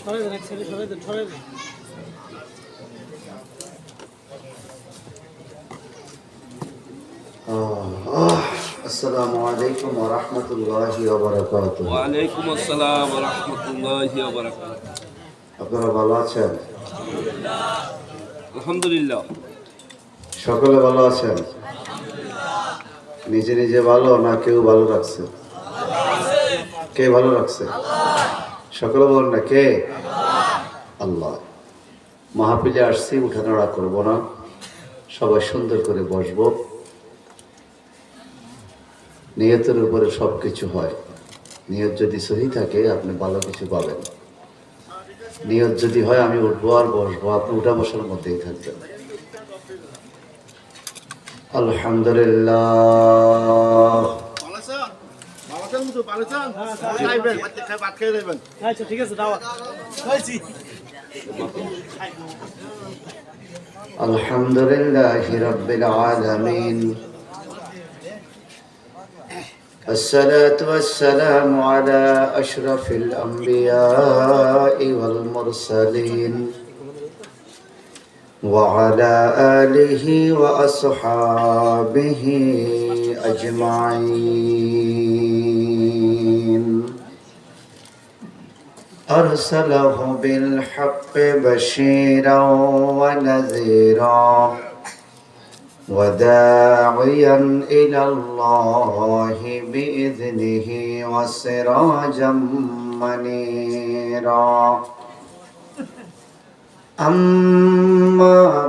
সরাই দেন এক সাইডে সরাই দেন সরাই দেন السلام عليكم ورحمة الله وبركاته ওয়ালাইকুম আসসালাম রহমতুল্লাহি আপনারা ভালো আছেন আলহামদুলিল্লাহ সকলে ভালো আছেন নিজে নিজে ভালো না কেউ ভালো রাখছে কে ভালো রাখছে সকলে বলেন না কে? আল্লাহ। মাহাপিলে আসছি, উঠানোড়া করব না। সবাই সুন্দর করে বসবো। নিয়তের উপরে সব কিছু হয়। নিয়ত যদি সহি থাকে, আপনি ভালো কিছু পাবেন। নিয়ত যদি হয়, আমি উঠবো আর বসবো। আপনি উঠা বসার মধ্যেই থাকবেন। আলহামদুলিল্লাহ। আচ্ছা ঠিক আছে দাওয়া হয়েছি الحمد لله رب العالمين الصلاة والسلام على أشرف الأنبياء والمرسلين وعلى آله وأصحابه أجمعين. أرسله بالحق بشيرا ونذيرا وداعيا إلى الله بإذنه وسراجا منيرا. أما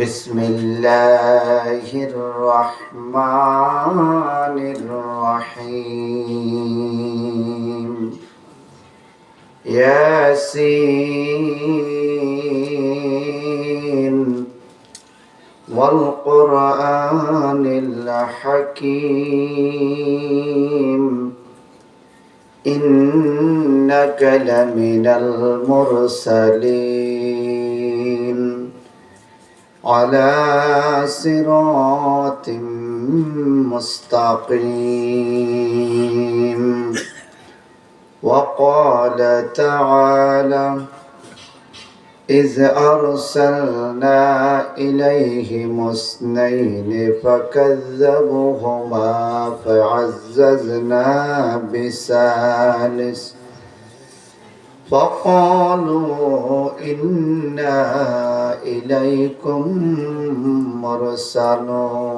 بسم الله الرحمن الرحيم. ياسين. والقرآن الحكيم. إنك لمن المرسلين. على صراط مستقيم. وقال تعالى إذ أرسلنا إليهم اثنين فكذبوهما فعززنا بثالث فقالوا إنا إليكم مرسلون.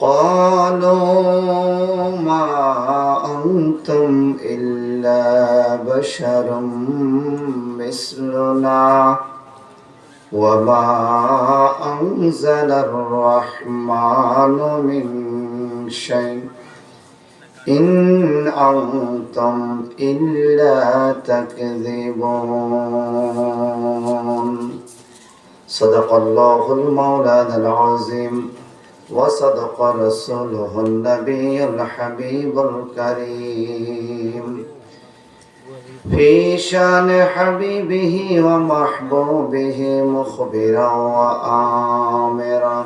قالوا ما أنتم إلا بشر مثلنا وما أنزل الرحمن من شيء. إن أنتم إلا تكذبون صدق الله المولانا العظيم وصدق رسوله النبي الحبيب الكريم في شان حبيبه ومحبوبه مخبرا وآمرا